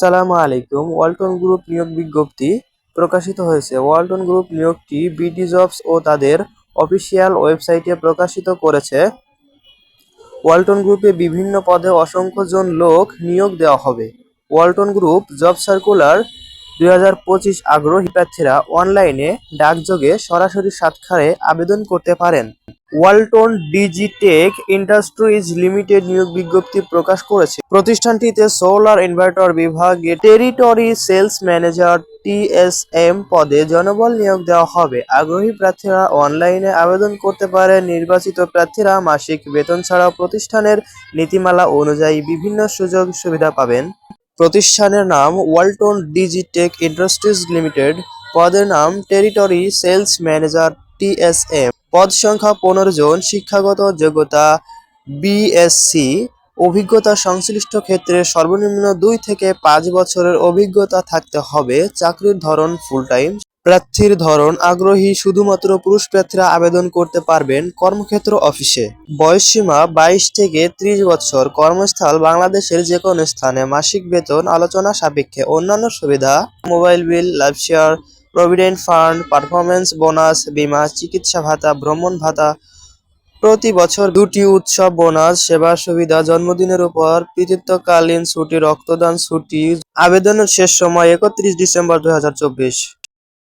আসসালামু আলাইকুম। ওয়ালটন গ্রুপ নিয়োগ বিজ্ঞপ্তি প্রকাশিত হয়েছে। ওয়ালটন গ্রুপ নিয়োগটি বিডি জবস ও তাদের অফিসিয়াল ওয়েবসাইটে প্রকাশিত করেছে। ওয়ালটন গ্রুপে বিভিন্ন পদে অসংখ্য জন লোক নিয়োগ দেওয়া হবে। ওয়ালটন গ্রুপ জব সার্কুলার দুই হাজার পঁচিশ আগ্রহী প্রার্থীরা অনলাইনে ডাকযোগে সরাসরি সাক্ষাৎকারে আবেদন করতে পারেন। ওয়ালটন ডিজিটেক ইন্ডাস্ট্রিজ লিমিটেড নিয়োগ বিজ্ঞপ্তি প্রকাশ করেছে। প্রতিষ্ঠানটিতে সোলার ইনভার্টার বিভাগে টেরিটরি সেলস ম্যানেজার টিএসএম পদে জনবল নিয়োগ দেওয়া হবে। আগ্রহী প্রার্থীরা অনলাইনে আবেদন করতে পারেন নির্বাচিত প্রার্থীরা মাসিক বেতন ছাড়াও প্রতিষ্ঠানের নীতিমালা অনুযায়ী বিভিন্ন সুযোগ সুবিধা পাবেন। প্রতিষ্ঠানের নাম ওয়ালটন ডিজিটেক ইন্ডাস্ট্রিজ লিমিটেড। পদের নাম টেরিটরি সেলস ম্যানেজার টিএসএম। পদ সংখ্যা পনেরো জন, শিক্ষাগত যোগ্যতা বিএসসি। অভিজ্ঞতা সংশ্লিষ্ট ক্ষেত্রে সর্বনিম্ন দুই থেকে পাঁচ বছরের অভিজ্ঞতা থাকতে হবে। চাকরির ধরন ফুল টাইম প্রার্থীর ধরন, আগ্রহী শুধুমাত্র পুরুষ প্রার্থীরা আবেদন করতে পারবেন কর্মক্ষেত্র অফিসে। বয়সসীমা বাইশ থেকে ত্রিশ বছর, কর্মস্থল বাংলাদেশের যে কোনো স্থানে মাসিক বেতন, আলোচনা সাপেক্ষে অন্যান্য সুবিধা, mobile bill, life share, provident fund performance bonus, বীমা, চিকিৎসা ভাতা, ভ্রমণ ভাতা, প্রতি বছর দুটি উৎসব বোনাস সেবা সুবিধা, জন্মদিনের উপর, কৃতিত্বকালীন ছুটি, রক্তদান ছুটি, আবেদনের শেষ সময় একত্রিশ ডিসেম্বর দু হাজার চব্বিশ।